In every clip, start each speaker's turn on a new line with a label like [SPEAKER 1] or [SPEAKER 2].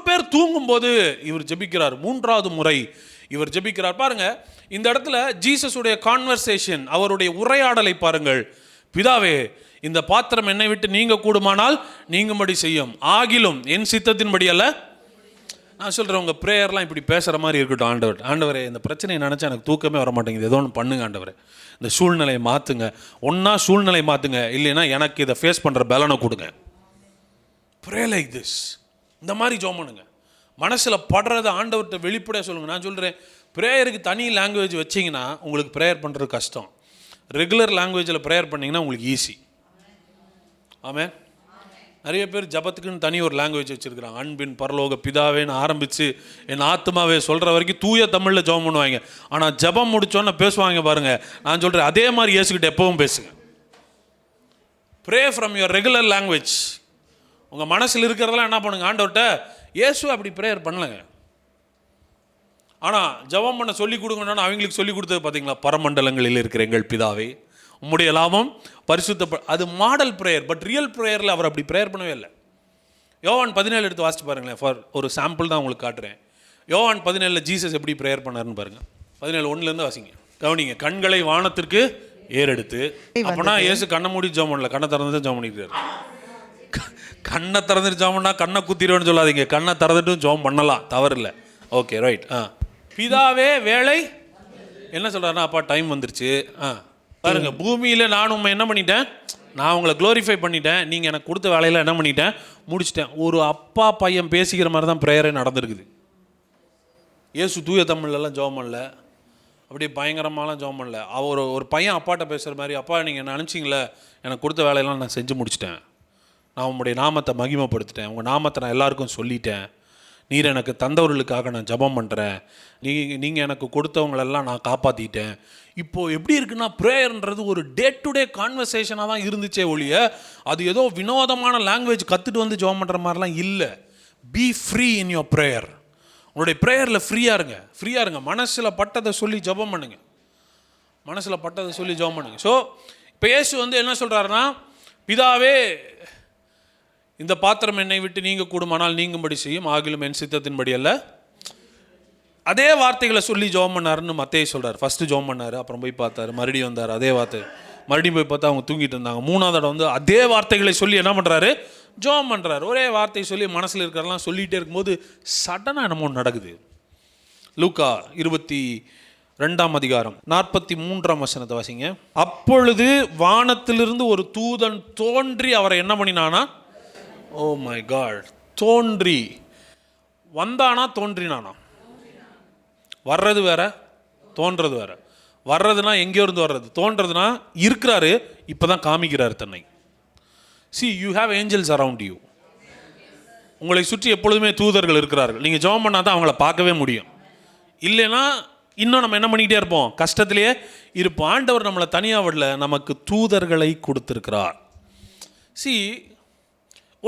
[SPEAKER 1] மூணு பேர் தூங்கும்போது இவர் ஜெபிக்கிறார். மூன்றாவது முறை இவர் ஜெபிக்கிறார். பாருங்க இந்த இடத்துல ஜீசஸுடைய கான்வர்சேஷன் அவருடைய உரையாடலை பாருங்கள். பிதாவே இந்த பாத்திரம் என்னை விட்டு நீங்க கூடுமானால் நீங்கும்படி செய்யும். ஆகிலும் என் சித்தத்தின்படி அல்ல. நான் சொல்கிறேன் உங்கள் ப்ரேயர்லாம் இப்படி பேசுகிற மாதிரி இருக்கட்டும் ஆண்டவர். ஆண்டவரே இந்த பிரச்சனையை நினச்சா எனக்கு தூக்கமே வர மாட்டேங்குது. ஏதோ ஒன்று பண்ணுங்க ஆண்டவரே. இந்த சூழ்நிலையை மாற்றுங்க ஒன்றா சூழ்நிலை மாற்றுங்க இல்லைன்னா எனக்கு இதை ஃபேஸ் பண்ணுற பலனை கொடுங்க. ப்ரே லைக் திஸ் இந்த மாதிரி ஜோம் பண்ணுங்க. மனசில் படுறத ஆண்டவர்கிட்ட வெளிப்படையாக சொல்லுங்கள் நான் சொல்கிறேன் ப்ரேயருக்கு தனி லாங்குவேஜ் வச்சிங்கன்னா உங்களுக்கு ப்ரேயர் பண்ணுறது கஷ்டம். ரெகுலர் லாங்குவேஜில் ப்ரேயர் பண்ணிங்கன்னா உங்களுக்கு ஈஸி ஆமே நிறைய பேர் ஜபத்துக்குன்னு தனி ஒரு லாங்குவேஜ் வச்சுருக்கிறாங்க. அன்பின் பரலோக பிதாவேன்னு ஆரம்பித்து என் ஆத்மாவே சொல்கிற வரைக்கும் தூய தமிழில் ஜபம் பண்ணுவாங்க. ஆனால் ஜெபம் முடிச்சோன்னே பேசுவாங்க பாருங்கள் நான் சொல்கிறேன் அதே மாதிரி இயேசுக்கிட்ட எப்பவும் பேசுங்க. Pray from your regular language உங்கள் மனசில் இருக்கிறதெல்லாம் என்ன பண்ணுங்க? ஆண்டவர்கிட்ட இயேசு அப்படி ப்ரேயர் பண்ணலங்க. ஆனால் ஜெபம் பண்ண சொல்லி கொடுங்கன்னு அவங்களுக்கு சொல்லி கொடுத்தது பார்த்தீங்களா பரமண்டலங்களில் இருக்கிற எங்கள் பிதாவே உம்முடைய லாபம் பரிசுத்த அது மாடல் ப்ரேயர் பட் ரியல் ப்ரேயரில் அவர் அப்படி ப்ரேயர் பண்ணவே இல்லை. யோவான் பதினேழு எடுத்து வாசிச்சு பாருங்களேன் ஃபார் ஒரு சாம்பிள் தான் உங்களுக்கு காட்டுறேன். யோவான் பதினேழில் ஜீசஸ் எப்படி ப்ரேயர் பண்ணாருன்னு பாருங்க. பதினேழு ஒன்றுலேருந்து வாசிங்க. கவனிங்க கண்களை வானத்திற்கு ஏறெடுத்து. அப்போனா இயேசு கண்ணை மூடி ஜோம் பண்ணல கண்ணை திறந்து தான் ஜோம் பண்ணிக்கிறாரு கண்ணை திறந்துட்டு ஜோம்னா கண்ணை குத்திடுவேன்னு சொல்லாதீங்க. கண்ணை திறந்துட்டும் ஜோம் பண்ணலாம். தவறில்லை. ஓகே ரைட் ஆ. பிதாவே வேலை. என்ன சொல்றாருன்னா அப்பா டைம் வந்துருச்சு. ஆ. பாருங்க பூமியில் நான் உண்மை என்ன பண்ணிட்டேன்? நான் உங்களை க்ளோரிஃபை பண்ணிட்டேன். நீங்கள் எனக்கு கொடுத்த வேலையில் என்ன பண்ணிட்டேன்? முடிச்சிட்டேன். ஒரு அப்பா பையன் பேசிக்கிற மாதிரி தான் ப்ரேயரே நடந்திருக்குது. இயேசு தூய தமிழ்லலாம் ஜோம் பண்ணல. அப்படியே பயங்கரமாலாம் ஜோம் பண்ணல. அவர் ஒரு பையன் அப்பாட்ட பேசுகிற மாதிரி அப்பா நீங்கள் என்ன எனக்கு கொடுத்த வேலையெல்லாம் நான் செஞ்சு முடிச்சிட்டேன். நான் உங்களுடைய நாமத்தை மகிமைப்படுத்திட்டேன். உங்கள் நாமத்தை நான் எல்லாருக்கும் சொல்லிட்டேன். நீர் எனக்கு தந்தவர்களுக்காக நான் ஜெபம் பண்ணுறேன் நீங்கள் நீங்கள் எனக்கு கொடுத்தவங்களெல்லாம் நான் காப்பாற்றிட்டேன் இப்போது எப்படி இருக்குன்னா ப்ரேயர்ன்றது ஒரு டே டு டே கான்வர்சேஷனாக தான் இருந்துச்சே ஒழிய அது ஏதோ வினோதமான லாங்குவேஜ் கற்றுட்டு வந்து ஜபம் பண்ணுற மாதிரிலாம் இல்லை. Be free in your prayer உங்களுடைய ப்ரேயரில் ஃப்ரீயாக இருங்க. ஃப்ரீயாக இருங்க. மனசில் பட்டதை சொல்லி ஜெபம் பண்ணுங்க. மனசில் பட்டதை சொல்லி ஜெபம் பண்ணுங்க. ஸோ இப்போ இயேசு வந்து என்ன சொல்கிறாருன்னா பிதாவே இந்த பாத்திரம் என்னை விட்டு நீங்க கூடுமானால் நீங்கும்படி செய்யும். ஆகிலும் என் சித்தத்தின்படி அல்ல. அதே வார்த்தைகளை சொல்லி ஜோம் பண்ணாருன்னு மத்தேயு சொல்றாரு. ஃபர்ஸ்ட் ஜோம் பண்ணாரு அப்புறம் போய் பார்த்தாரு. மறுபடியும் வந்தார் அதே வார்த்தை. மறுபடியும் போய் பார்த்தா அவங்க தூங்கிட்டு இருந்தாங்க. மூணாவது தடவை வந்து அதே வார்த்தைகளை சொல்லி என்ன பண்ணுறாரு ஜோம் பண்ணுறாரு ஒரே வார்த்தையை சொல்லி மனசில் இருக்கிறதெல்லாம் சொல்லிகிட்டே இருக்கும்போது சடனாக என்னமோ நடக்குது. லூக்கா இருபத்தி ரெண்டாம் அதிகாரம் நாற்பத்தி மூன்றாம் வசனத்தை வாசிங்க. அப்பொழுது வானத்திலிருந்து ஒரு தூதன் தோன்றி அவரை என்ன பண்ணினானா ஓ மை காட் தோன்றி. வந்தானா தோன்றினானா? வர்றது வேற தோன்றது வேற. வர்றதுனா எங்கேயோ இருந்து வர்றது. தோன்றதுனா இருக்கிறாரு இப்போ தான் காமிக்கிறார் தன்னை. See you have angels around you உங்களை சுற்றி எப்பொழுதுமே தூதர்கள் இருக்கிறார்கள். நீங்கள் ஜெபம் பண்ணால் தான் அவங்கள பார்க்கவே முடியும். இல்லைன்னா இன்னும் நம்ம என்ன பண்ணிக்கிட்டே இருப்போம்? கஷ்டத்திலேயே இருப்போம். ஆண்டவர் நம்மளை தனியாக விடல நமக்கு தூதர்களை கொடுத்துருக்கிறார். சி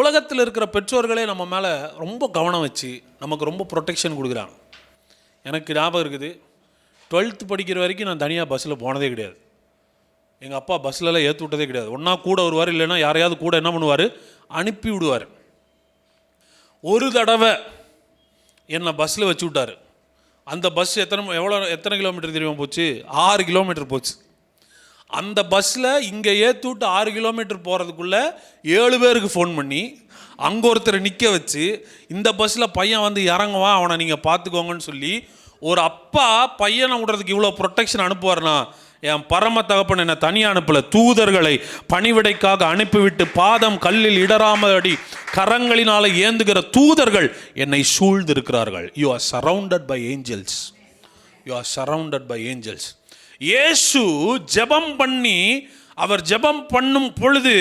[SPEAKER 1] உலகத்தில் இருக்கிற பெற்றோர்களே நம்ம மேலே ரொம்ப கவனம் வச்சு நமக்கு ரொம்ப ப்ரொட்டெக்ஷன் கொடுக்குறாங்க. எனக்கு ஞாபகம் இருக்குது டுவெல்த்து படிக்கிற வரைக்கும் நான் தனியாக பஸ்ஸில் போனதே கிடையாது. எங்கள் அப்பா பஸ்லலாம் ஏற்று விட்டதே கிடையாது. ஒன்றா கூட வருவார் இல்லைன்னா யாரையாவது கூட என்ன பண்ணுவார்? அனுப்பி விடுவார். ஒரு தடவை என்னை பஸ்ஸில் வச்சு விட்டார். அந்த பஸ் எத்தனை எவ்வளோ எத்தனை கிலோமீட்டர் தெரியுமா போச்சு? ஆறு கிலோமீட்டர் போச்சு. அந்த பஸ்ஸில் இங்கே ஏற்றி ஆறு கிலோமீட்டர் போகிறதுக்குள்ளே ஏழு பேருக்கு ஃபோன் பண்ணி அங்கே ஒருத்தரை நிற்க வச்சு இந்த பஸ்ஸில் பையன் வந்து இறங்குவான் அவனை நீங்கள் பார்த்துக்கோங்கன்னு சொல்லி ஒரு அப்பா பையனை விடுறதுக்கு இவ்வளோ ப்ரொட்டெக்ஷன் அனுப்புவார்னா என் பரம தகப்பன் என்னை தனியாக அனுப்பல. தூதர்களை பணிவிடைக்காக அனுப்பிவிட்டு பாதம் கல்லில் இடராமடி கரங்களினால் ஏந்துகிற தூதர்கள் என்னை சூழ்ந்திருக்கிறார்கள். You are surrounded by angels you are surrounded by angels Yesu ஜெபம் பண்ணி அவர் ஜெபம் பண்ணும் பொழுது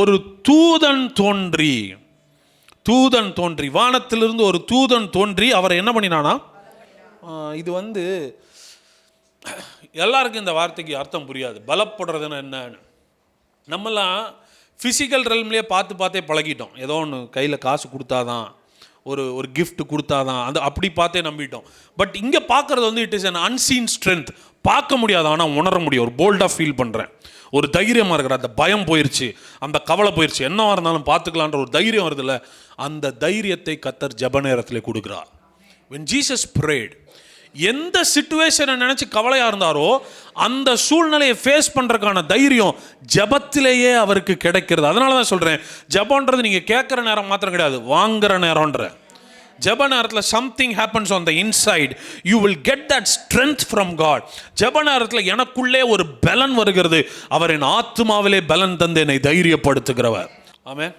[SPEAKER 1] ஒரு தூதன் தோன்றி. தூதன் தோன்றி. வானத்திலிருந்து ஒரு தூதன் தோன்றி அவர் என்ன பண்ணினானா? இது வந்து எல்லாருக்கும் இந்த வார்த்தைக்கு அர்த்தம் புரியாது. பலப்படுறதுன்னு என்னன்னு. நம்மலாம் ஃபிசிக்கல் ரெல்ம்லேயே பார்த்து பார்த்தே பழகிட்டோம். ஏதோ ஒன்று கையில் காசு கொடுத்தாதான். ஒரு ஒரு gift கொடுத்தாதான். அது அப்படி பார்த்தே நம்பிட்டோம். பட் இங்கே பார்க்குறது வந்து it is an unseen strength பார்க்க முடியாது ஆனால் உணர முடியும். ஒரு போல்டாக ஃபீல் பண்ணுறேன் ஒரு தைரியமாக இருக்கிற அந்த பயம் போயிருச்சு. அந்த கவலை போயிருச்சு. என்னவாக இருந்தாலும் பார்த்துக்கலான்ற ஒரு தைரியம் வருதுல்ல. அந்த தைரியத்தை கத்தர் ஜெப நேரத்தில் கொடுக்குறார். வென் ஜீசஸ் ப்ரேட் எந்த சுச்சுவேஷனை நினச்சி கவலையாக இருந்தாரோ அந்த சூழ்நிலையை ஃபேஸ் பண்ணுறதுக்கான தைரியம் ஜெபத்திலேயே அவருக்கு கிடைக்கிறது. அதனால தான் சொல்கிறேன் ஜபன்றது நீங்கள் கேட்குற நேரம் மாத்திரம் கிடையாது வாங்குற நேரம்ன்ற. ஜெப நேரத்தில் something happens on the inside you will get that strength from God ஜெப நேரத்தில் எனக்குள்ளே ஒரு பலன் வருகிறது அவர் என் ஆத்மாவிலே பலன் தந்து என்னை தைரியப்படுத்துகிறவர். ஆமென்.